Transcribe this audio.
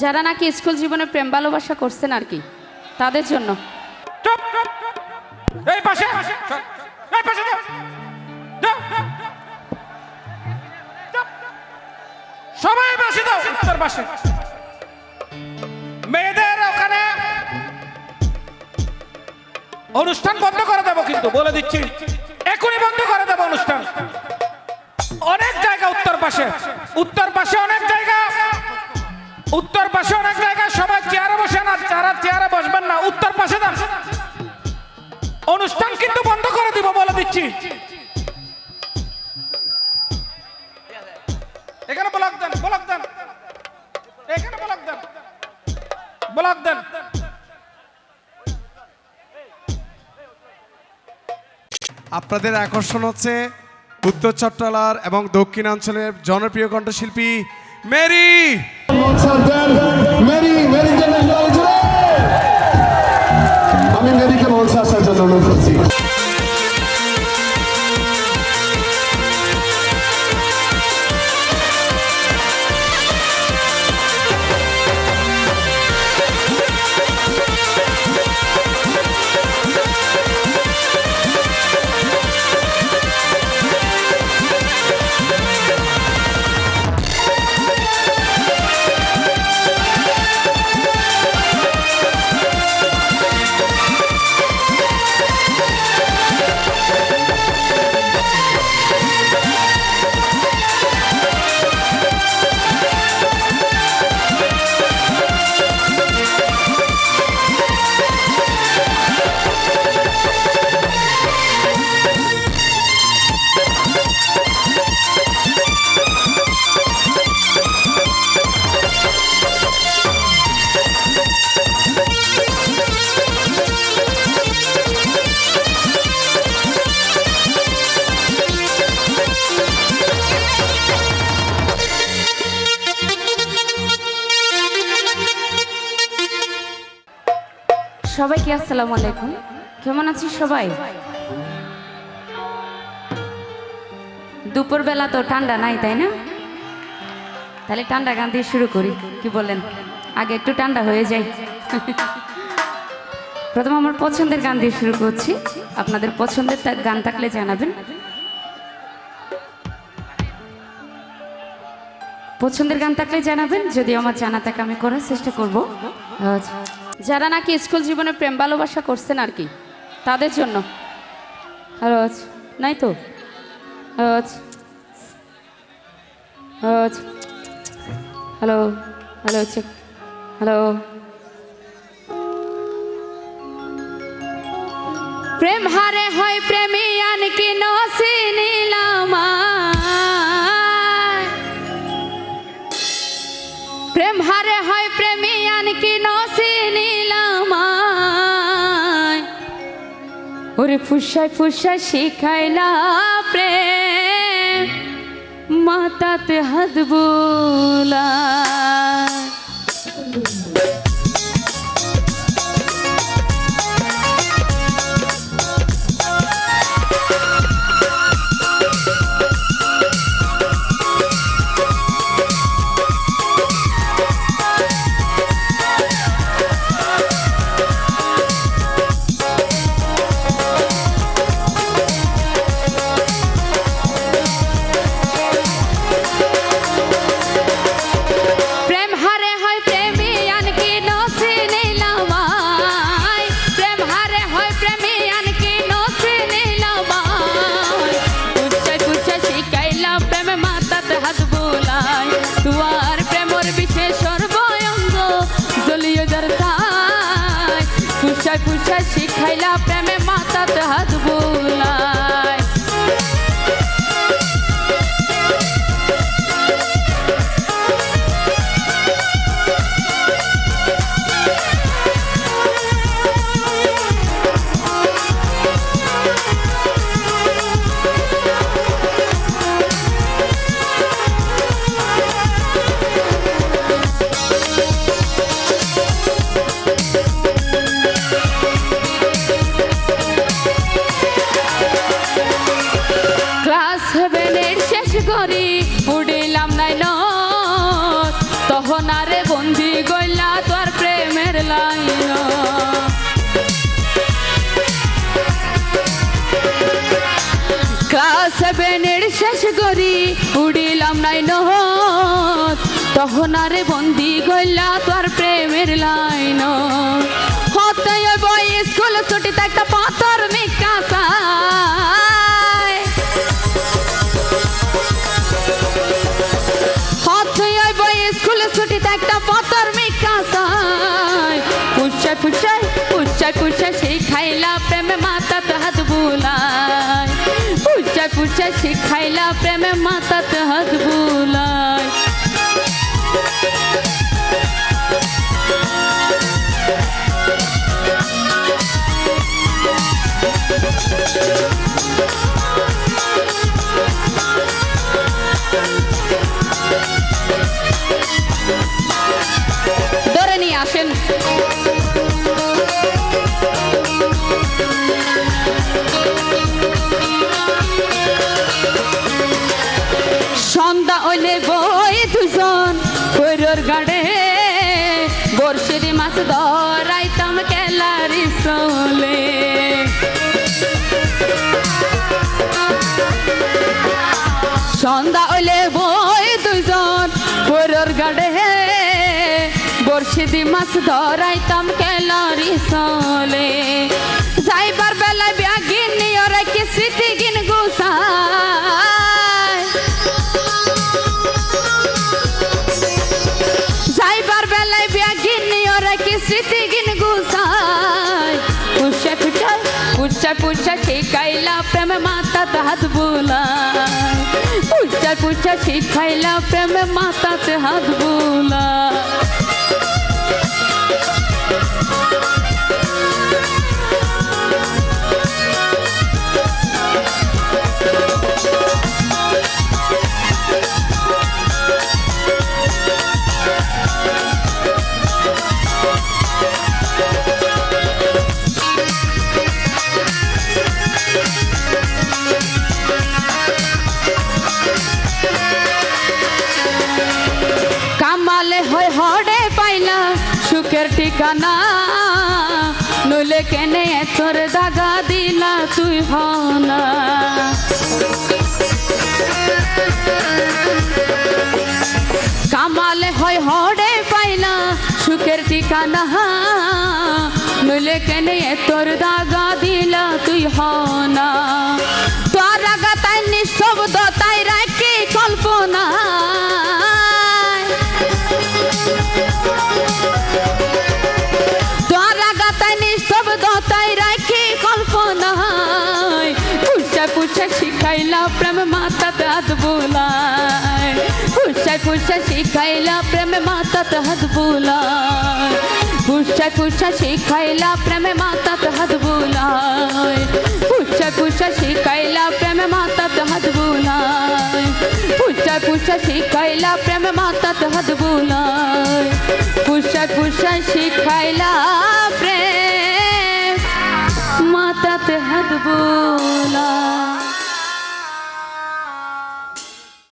যারা নাকি স্কুল জীবনে প্রেম, ভালোবাসা করছেন আর কি, তাদের জন্য। মেয়েদের ওখানে অনুষ্ঠান বন্ধ করে দেবো কিন্তু, বলে দিচ্ছি। এখনই বন্ধ করে দেবো অনুষ্ঠান। অনেক জায়গা উত্তর পাশে। উত্তর পাশে অনেক জায়গা। উত্তর পাশে অনেক জায়গা সবাই চেয়ারে বসে না, যারা চেয়ারে বসবেন না, উত্তর পাশে যান। অনুষ্ঠান কিন্তু বন্ধ করে দিব বলে দিচ্ছি। এখানে ব্লক দেন ব্লক দেন। এখানে ব্লক দেন। ব্লক দেন। আপনাদের আকর্ষণ হচ্ছে উত্তর চট্টলার এবং দক্ষিণাঞ্চলের জনপ্রিয় কণ্ঠশিল্পী মেরি মেরি মেরি জন্য। আমি মেরিকে মঞ্চে আসার জন্য অনুরোধ করছি সবাইকে আসসালামু আলাইকুম। কেমন আছি সবাই? দুপুরবেলা তো ঠান্ডা নাই, তাই না? তাহলে ঠান্ডা গান দিয়ে শুরু করি, কি বলেন? আগে একটু ঠান্ডা হয়ে যায় প্রথম আমার পছন্দের গান দিয়ে শুরু করছি। আপনাদের পছন্দের গান থাকলে জানাবেন। পছন্দের গান থাকলে জানাবেন, যদি আমার জানা থাকে আমি করার চেষ্টা করব। আচ্ছা। যারা নাকি স্কুল জীবনে প্রেম ভালোবাসা করছেন আর কি, তাদের জন্য হ্যালো। নাই তো। হ্যালো হ্যালো হ্যালো প্রেম হারে হয় প্রেমিয়ান কি নসিনিলাম প্রেম হারে হয় ওরে ফুসাই ফুসাই শিখাইলা প্রেম। মাতাতে হাত বোলা প্রেমে করি উড়িলাম নাই ন তখন আরে বন্দি গইলা তোর প্রেমের লাইন ক্লাস শেষ করি উড়িলাম নাই তখন আরে বন্দি গইলা তোর প্রেমের লাইন হতে বই স্কুল ছুটিতে একটা পাথর নিকাশা। একটা পতর মিকা চায় পুষায় পুষায় পুষায় পুষায় সেই খাইলা প্রেমে মাতা হাত বুলায় পুষায় পুষায় সেই খাইলা প্রেমে মাতা হাত বুলায় বর্ষির মাছ ধরাইতাম কেলারি সোলে সন্ধ্যা হইলে বই দুজন কৈরর গাড়ে বর্ষিদি মাছ ধরাইতাম কেলারি চলে শিখাইলা প্রেম মাতা হাত বোলা। পুষা পুষা শিখাইলা প্রেম মাতাতে হাত বুলায় কেনে তোর দাগা দিলা তুই হনা। কামালে হয় হড়ে পাইলা, সুখের ঠিকানা। নইলে কেনে তোর দাগা দিলা তুই হনা। প্রেম মাতা হাত বুলায় পুষা পুষা শিখাইলা প্রেম মাতা হাত বুলায় পুষা পুষা শিখাইলা প্রেম মাতা হাত বুলায় পুষা পুষা শিখাইলা প্রেম মাতা হাত বুলায় পুষা পুষা শিখাইলা প্রেম মাতা হাত বুলায় পুষা পুষা শিখাইলা প্রেম মাতাতে হাত বোলা